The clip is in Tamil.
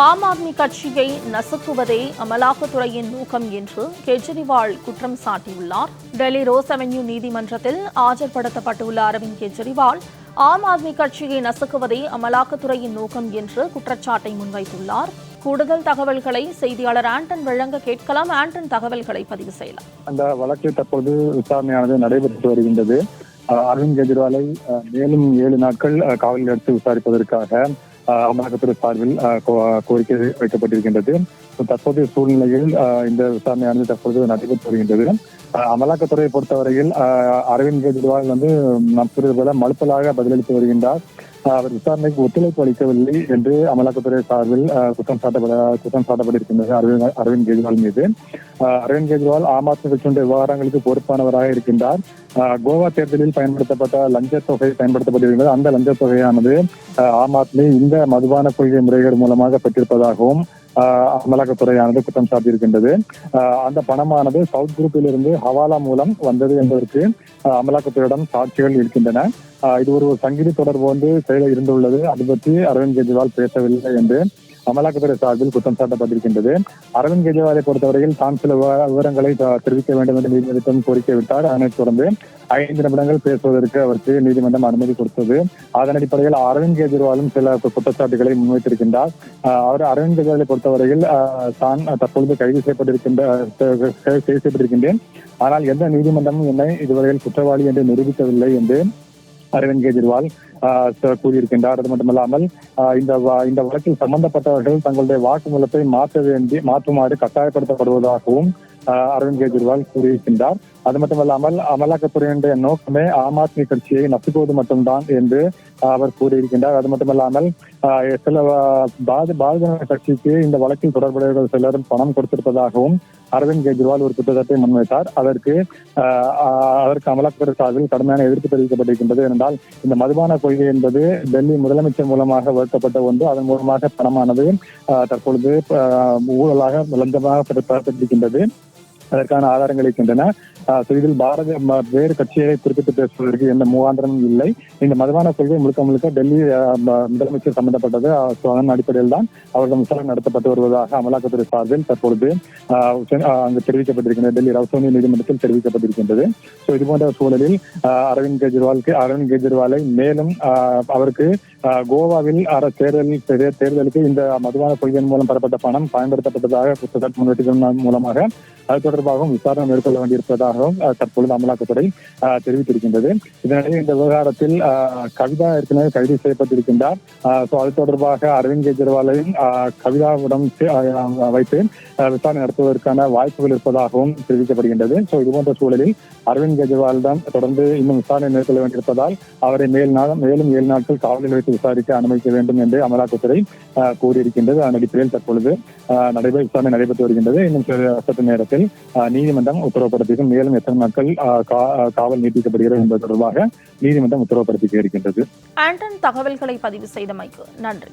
ஆம் ஆத்மி கட்சியை நசுக்குவதே அமலாக்கத்துறையின் நோக்கம் என்று கெஜ்ரிவால் குற்றம் சாட்டியுள்ளார். டெல்லி ரோஸ் அவென்யூ நீதிமன்றத்தில் ஆஜர்படுத்தப்பட்டுள்ள அரவிந்த் கெஜ்ரிவால் ஆம் ஆத்மி கட்சியை நசுக்குவதே அமலாக்கத்துறையின் நோக்கம் என்று குற்றச்சாட்டை முன்வைத்துள்ளார். கூடுதல் தகவல்களை செய்தியாளர் ஆண்டன் வழங்க கேட்கலாம். ஆண்டன் தகவல்களை பதிவு செய்யலாம். அந்த வழக்கு தற்போது விசாரணையானது நடைபெற்று வருகின்றது. அரவிந்த் கெஜ்ரிவாலை மேலும் ஏழு நாட்கள் காவலில் எடுத்து விசாரிப்பதற்காக அமலாக்கத்துறை சார்பில் கோ- கோரிக்கை வைக்கப்பட்டிருக்கின்றது. தற்போதைய சூழ்நிலையில் அஹ், இந்த விசாரணையானது தற்போது நடைபெற்று வருகின்றது. அஹ், அமலாக்கத்துறையை பொறுத்தவரையில் அஹ், அரவிந்த் கெஜ்ரிவால் வந்து நாம் கூறியது போல மறுப்பலாக பதிலளித்து வருகின்றார். அவர் விசாரணைக்கு ஒத்துழைப்பு அளிக்கவில்லை என்று அமலாக்கத்துறை சார்பில் குற்றம் சாட்டப்பட குற்றம் சாட்டப்பட்டிருக்கின்றது அரவிந்த் அரவிந்த் கெஜ்ரிவால் மீது. அரவிந்த் கெஜ்ரிவால் ஆம் ஆத்மி கட்சியுடைய விவகாரங்களுக்கு பொறுப்பானவராக இருக்கின்றார். கோவா தேர்தலில் பயன்படுத்தப்பட்ட லஞ்ச தொகை பயன்படுத்தப்பட்டிருக்கிறது அந்த லஞ்ச தொகையானது ஆம் ஆத்மி இந்த மதுபான கொள்கை முறைகள் மூலமாக பெற்றிருப்பதாகவும் அமலாக்கத்துறையானது குற்றம் சாட்டியிருக்கின்றது. அஹ், அந்த பணமானது சவுத் குரூப்பிலிருந்து ஹவாலா மூலம் வந்தது என்பதற்கு அமலாக்கத்துறையிடம் சாட்சிகள் இருக்கின்றன. இது ஒரு சங்கிலி தொடர்பு வந்து செயலில் இருந்துள்ளது. அது பற்றி அரவிந்த் கெஜ்ரிவால் பேசவில்லை என்று அமலாக்கத்துறை சார்பில் குற்றம் சாட்டப்பட்டிருக்கின்றது. அரவிந்த் கெஜ்ரிவாலை பொறுத்தவரையில் தான் சில விவரங்களை தெரிவிக்க வேண்டும் என்று நீதிமன்றம் கோரிக்கை விட்டார். அதனைத் தொடர்ந்து ஐந்து நிமிடங்கள் பேசுவதற்கு அவருக்கு நீதிமன்றம் அனுமதி கொடுத்தது. அதன் அடிப்படையில் அரவிந்த் கெஜ்ரிவாலும் சில குற்றச்சாட்டுகளை முன்வைத்திருக்கின்றார். அவர் அரவிந்த் கெஜ்ரிவாலை பொறுத்தவரையில் ஆஹ் தான் தற்பொழுது கைது செய்யப்பட்டிருக்கின்ற கைது செய்யப்பட்டிருக்கின்றேன். ஆனால் எந்த நீதிமன்றமும் என்னை இதுவரையில் குற்றவாளி என்று நிரூபிக்கவில்லை என்று அரவிந்த் கெஜ்ரிவால் கூறியிருக்கின்றார். அது மட்டுமல்லாமல் இந்த இந்த வழக்கில் சம்பந்தப்பட்டவர்கள் தங்களுடைய வாக்குமூலத்தை மாற்ற வேண்டி மாற்றுமாறு கட்டாயப்படுத்தப்படுவதாகவும் அரவிந்த் கெஜ்ரிவால் கூறியிருக்கின்றார். அது மட்டுமல்லாமல் அமலாக்கத்துறையினுடைய நோக்கமே ஆம் ஆத்மி கட்சியை நசுக்குவது மட்டும்தான் என்று அவர் கூறியிருக்கின்றார். அது மட்டுமல்லாமல் ஆஹ் சில பாரதிய ஜனதா கட்சிக்கு இந்த வழக்கில் தொடர்புடையவர்கள் சிலரும் பணம் கொடுத்திருப்பதாகவும் அரவிந்த் கெஜ்ரிவால் ஒரு புத்தகத்தை முன்வைத்தார். அதற்கு ஆஹ் அதற்கு அமலாக்கத்துறை சார்பில் கடுமையான எதிர்ப்பு தெரிவிக்கப்பட்டிருக்கின்றது என்றால் இந்த மதுபான கொள்கை என்பது டெல்லி முதலமைச்சர் மூலமாக வகுக்கப்பட்ட ஒன்று. அதன் மூலமாக பணமானது ஆஹ் தற்பொழுது ஆஹ் ஊழலாக லஞ்சமாக பெறப்பட்டிருக்கின்றது. அதற்கான ஆதாரங்கள் இருக்கின்றன இதில் பாரத வேறு கட்சிகளை குறிப்பிட்டு பேசுவதற்கு எந்த முகாந்திரமும் இல்லை. இந்த மதுபான கொள்கை முழுக்க முழுக்க டெல்லி முதலமைச்சர் சம்பந்தப்பட்டது. அதன் அடிப்படையில் தான் அவர்கள் விசாரணை நடத்தப்பட்டு வருவதாக அமலாக்கத்துறை சார்பில் தற்பொழுது அங்கு தெரிவிக்கப்பட்டிருக்கின்றது டெல்லி ரவுசோனி நீதிமன்றத்தில் தெரிவிக்கப்பட்டிருக்கின்றது. ஸோ இது போன்ற சூழலில் அரவிந்த் கெஜ்ரிவாலுக்கு அரவிந்த் கெஜ்ரிவாலை மேலும் அவருக்கு கோவாவில் அர தேர்தலில் தேர்தலுக்கு இந்த மதுபான கொள்கையின் மூலம் பெறப்பட்ட பணம் பயன்படுத்தப்பட்டதாக குற்றச்சாட்டு மூலமாக அது தொடர்பாகவும் விசாரணை மேற்கொள்ள வேண்டியிருப்பதாகவும் தற்பொழுது அமலாக்கத்துறை தெரிவித்திருக்கின்றது. இதனிடையே இந்த விவகாரத்தில் கவிதா ஏற்கனவே கைது செய்யப்பட்டிருக்கின்றார். ஸோ அது தொடர்பாக அரவிந்த் கெஜ்ரிவாலையும் கவிதாவிடம் வைத்து விசாரணை நடத்துவதற்கான வாய்ப்புகள் இருப்பதாகவும் தெரிவிக்கப்படுகின்றது. ஸோ இது போன்ற சூழலில் அரவிந்த் கெஜ்ரிவாலிடம் தொடர்ந்து இன்னும் விசாரணை மேற்கொள்ள வேண்டியிருப்பதால் அவரை மேல் நாள் மேலும் ஏழு நாட்கள் காவலில் வைத்து விசாரிக்க அனுமதிக்க வேண்டும் என்று அமலாக்கத்துறை கூறியிருக்கின்றது. அதன் அடிப்படையில் தற்பொழுது நடைபெற விசாரணை நடைபெற்று வருகின்றது. இன்னும் சில சற்று நேரத்தில் நீதிமன்றம் உத்தரவுப்படுத்தியது மேலும் எத்தனை நாட்கள் காவல் நீட்டிக்கப்படுகிறது என்பது தொடர்பாக நீதிமன்றம் உத்தரவுப்படுத்தி இருக்கின்றது ஆண்டன் தகவல்களை பதிவு செய்தமைக்கு நன்றி.